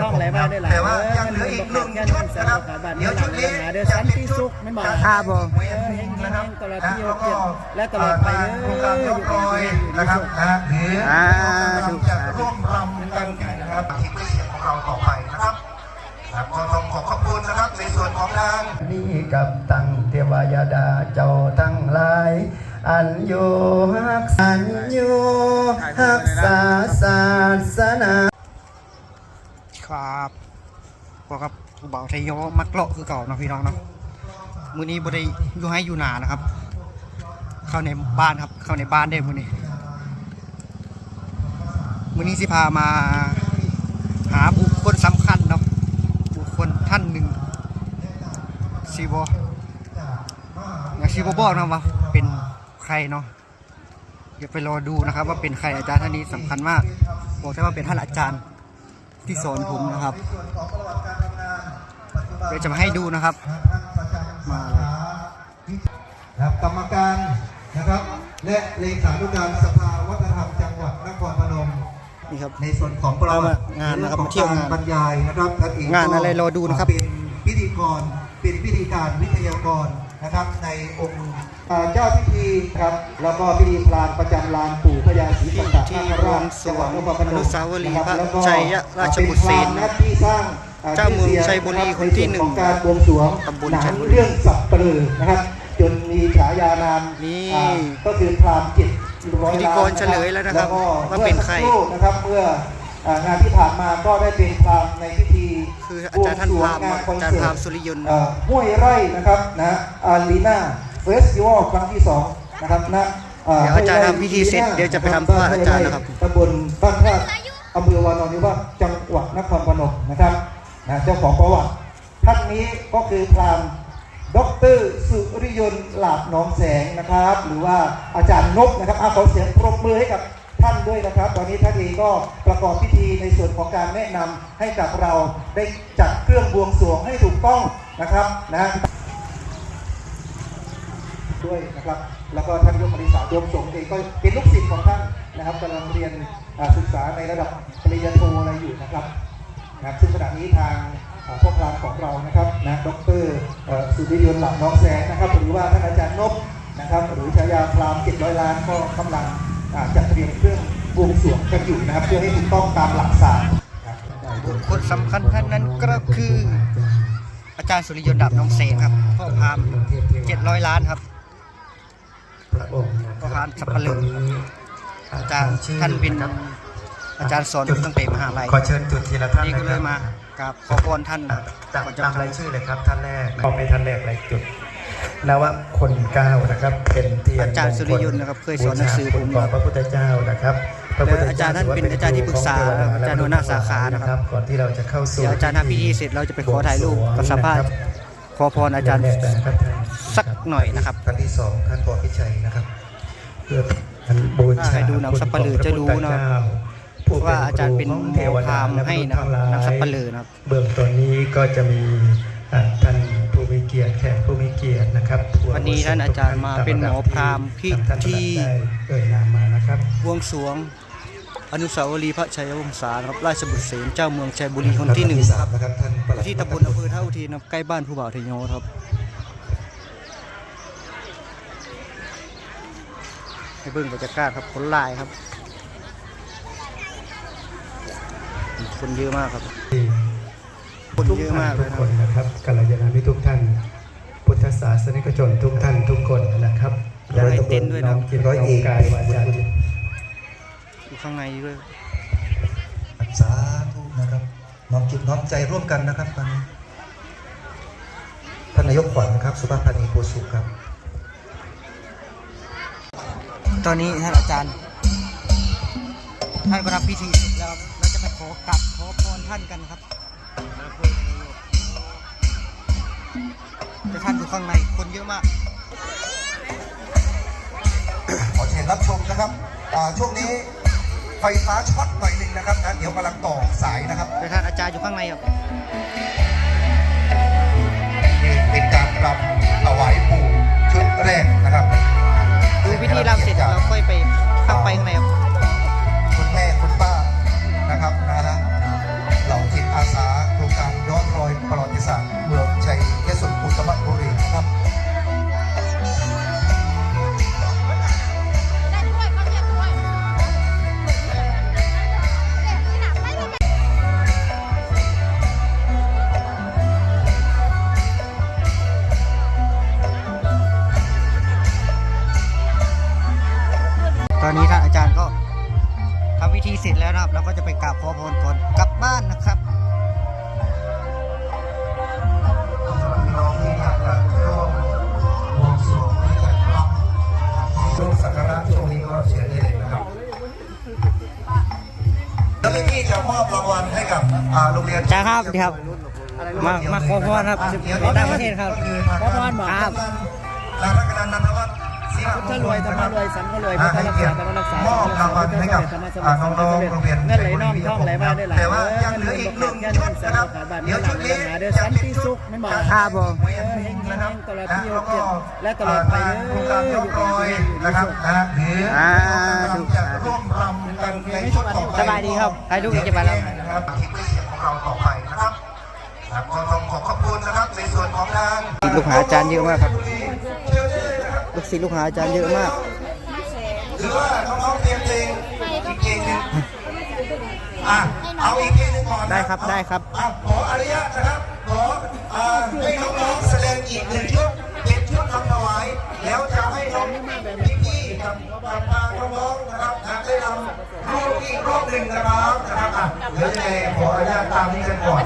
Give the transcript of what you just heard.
ท่องไหลมาได้หลายแต่ว่ายังเหลืออีกหนึ่งชุดนะครับเดี๋ยวชุดนี้เดี๋ยวสันติสุขไม่บอกครับผมเวียนดินนะครับนะแล้วก็และตลอดไปเด้อโครงการยกลอยนะครับนะหรืออ่าเรากำลังจะร่วมรำกันนะครับทีมเสียงของเราต่อไปนะครับครับก็ต้องขอขอบคุณนะครับในส่วนของทางนี่กับตั้งเทวายาดาเจ้าทั้งหลาย อันโยหักอัน วกกับผู้บ่าวไทยโยมักเลาะคือเก่านะพี่น้องเนาะมือนี้บ่ได้อยู่ให้อยู่หนานะครับ เข้าในบ้านครับ เข้าในบ้านได้มือนี้มือนี้สิพามาหาบุคคลสำคัญเนาะบุคคลท่านหนึ่งสิบ่อยากสิบ่บอกนะว่าเป็นใครเนาะเดี๋ยวไปรอดูนะครับ ว่าเป็นใครอาจารย์ท่านนี้สำคัญมาก บอกได้ว่าเป็นท่านอาจารย์ที่สอนผมนะครับ เดี๋ยวจะมาให้ดูนะครับมาเลยนะครับกรรมการนะครับ และเลขานุการสภาวัฒนธรรมจังหวัดนครพนมนี่ครับในส่วนของประวัติเอามางานนะครับใเอมาเที่ยวงานของกรบรรยายนะครับท่านเองงานอะไรรอดูนะครับเป็นพิธีกรเป็นพิธีการวิทยากร นะครับในองค์อ่าเจ้าพิธีครับแล้วก็พิธีพรานประจำลานปู่พญาศรีสัตตที่นาคราชบวงสรวงจังหวัดนครพนมอนุสาวรีย์นะคบพระแล้วก็ชัยราชบุตรเสนเป็นพรานนะครับที่สร้างอ่เจ้าเมืองชัยบุรีคนที่หนึ่งของการบวงสรวงตำบลหนัชัยงบุรีเรื่องสับเปลือนะครับจนมีฉายานามนี่อ่าก็คือพรามจิตร้อยพิธีกรเฉลยแล้วนะครับก็ว่าเป็นใครมื่อสักรู่นะครับเมื่ออ่า งานที่ผ่านมาก็ได้เป็นพรามในพิธีคืออาจารย์ท่านพราหมณ์บวงสวงงนคอนอาจารย์เสิพราหมณ์สุริยนต์เอ่อห้วยไร่นะครับนะอารีนาเฟสติวัลครั้งที่สองนะครับณเดี๋ยวอาจารย์ทำพิธีเสร็จเดี๋ยวจะไปทำพระอาจารย์นะครับตำบลบ้านธาตุอำเภอวานอนนิวาสจังหวัดนครพนมนะครับนะเจ้าของประวัติท่านนี้ก็คือพราหมณ์ดรสุริยนต์หลาบหนองแสงนะครับ หรือว่าอาจารย์นบนะครับอาขอเสียงปรบมือให้กับ ท่านด้วยนะครับ ตอนนี้ท่านเองก็ประกอบพิธีในส่วนของการแนะนำให้กับเราได้จัดเครื่องบวงสรวงให้ถูกต้องนะครับนะด้วยนะครับ แล้วก็ท่านยมปริษาโยมสงฆ์เองก็เป็นลูกศิษย์ของท่านนะครับกำลังเรียนศึกษาในระดับปริญญาโทอะไรอยู่นะครับนะซึ่งขณะนี้ทางพ่อพราของเรานะครับนะดรเอ่อสุริยนต์หลับน้องแสงนะครับ หรือว่าท่านอาจารย์นพนะครับ หรือฉายาพรามเจ็ดร้อยล้านก็กำลัง จัดเตรียมเครื่องบวงสรวงกันอยู่นะครับ เพื่อให้ถูกต้องตามหลักศาสตร์นะครับบุคคลสำคัญท่านนั้นก็คือ อาจารย์สุริยนต์ดับน้องเสงครับพ่อพราหมณ์เจ็ดร้อยล้านครับพระองค์นะคประธารันสัปเหร่ออาจารย์ท่านเป็นอาจารย์สอนผมตั้งแต่มหาลัยขอเชิญจุดทีละท่านนี่ก็เลยนะคมารับกับขอพรท่านตามก่อนจะตามรายชื่อเลยครับท่านแรกขอไปท่านแรกรายจุด นวคนเก้านะครับ เป็นเทียนอาจารย์สุริยนต์นะครับเคยสอนหนังสือผมบูชาคุณพระพุทธเจ้านะครับพระพุทธและอาจารย์ท่านเป็นอาจารย์ที่ปรึกษาอาจารย์หัวหน้าสาขานะครับ ก่อนที่เราจะเข้าสู่เดี๋ยวอาจารย์ทำพิธีเสร็จเราจะไปขอถ่ายรูปกับสัมภาษณ์ขอพรอาจารย์แรกๆนะครับท่านสักหน่อยนะครับท่านที่สองท่านปอพิชัยนะครับเพื่อท่านบูชาใครดูหนังสัปเหร่อจะรู้นะผู้เป็ว่าอาจารย์เป็นคของหมอพราหมณ์ให้นะครับเทวดาและมษย์ทั้งหลายหนังสัปเหร่อนะครับ เบื้องต้นนี้ก็จะมีอ่าท่านผู้มีเกียรติแขกผู้มีเกียรตินะครับผู้วันนี้ท่านอาจารย์มาเป็นหมอพราหมณ์ที่ท่านประหลัดที่ได้เอ่ยนามมานะครับบวงสรวงอนุสาวรีย์พระชัยวงศานะครับราชบุตรเสนเจ้าเมืองชัยบุรีคนที่หนึ่งครับนะครับท่านประหลัดที่ตำบลอำเภอท่าอุเทนครับใกล้บ้านผู้บ่าวไทยโยครับให้เบิ่งบรรยากาศครับคนหลายครับ คนเยอะมากครับ คนเยอะมากเลทุยกนะคนนะครับ กัลยาณมิตรทุกท่าน พุทธศาสนิกชนทุกท่านทุกคนนะครับอยากให้เต้นด้วยนะองกินร้อยเอกกายวาจาจิตอยู่ข้างในด้วยสาธุนะครับน้อมจิตน้อมใจร่วมกันนะครับตอนนี้ท่านนายกขวัญครับ สุภาพพันีโพสุครับ ตอนนี้ท่านอาจารย์ ท่านก็ทำพิธีเสร็จแล้วครับเราจะไปขอกลับขอพรท่านกันครับ แต่ท่านอยู่ข้างในคนเยอะมาก ขอเชิญรับชมนะครับอ่าช่วงนี้ไฟฟ้าช็อตหน่อยหนึ่งนะครับนะเดี๋ยวกำลังต่อสายนะครับ แต่ท่านอาจารย์อยู่ข้างในครับ นี่เป็นการรำถวายปู่ชุดแรกนะครับดูพิธีรำเสร็จเราค่อยไปเข้าไปข้างในครับ คุณแม่คุณป้านะครับนะฮะเหล่าจิตอาสให้กับอ่าโรง ตอนนี้ท่านอาจารย์ก็ทำวิธีเสร็จแล้วนะครับ เราก็จะไปกราบขอพรก่อนกลับบ้านนะครับช่วงสักการะช่วงนี้ก็เสียดเลยนะครับเจ้าหน้าที่จะมอบรางวัลให้กับโรงเรียนจ้าครับดีครับ มามาขอพรครับต่างประเทศครับขอพรบอกครับ แล้วก็นันทวัฒน์ พุทธรวยธรรมรวยสังฆรวยอ่าพุทธให้รักเกียษารติธรรมรักษามอบรางวัลให้กับอ่าน้องๆโรงเรียนเงินไหลน่องท่องไหลมาได้หลายแต่ว่ายังเหลืออีกหนึ่งชุดนะครับเดี๋ยวชุดนี้เดี๋ยวสันติสุขไม่บอกครับผมเวียนดินนะครับตลอดนะที่แล้วก็และตลอดไปทางโครงการยกรอยนะครับนะหรืออ่าจะร่วมรำกันในชุดต่อไปสบายดีครับใครลูกจะไปแล้วนะครับทีมเสียงของเราต่อไปนะครับครับก็ต้องขอขอบคุณนะครับในส่วนของทางลูกหาอาจารย์เยอะมากครับเชิญได้เลยนะครับลูกศิษย์ลูกหาอาจารย์เยอะมาก หรือว่าน้องๆเตรียมเพลงอีกเพลงหนึ่งอะเอาอีกเพลงหนึ่งก่อนนะได้ครับได้ครับ อะขออนุญาตนะครับขออ่าให้น้องๆแสดงอีกหนึ่งชุดเป็นชุดคำถวายแล้วจะให้น้องพี่ๆกับกับทางน้องๆนะครับนะได้รำรอบอีกรอบหนึ่งนะครับนะครับอะเดี๋ยวยังไงขออนุญาตตามนี้กันก่อน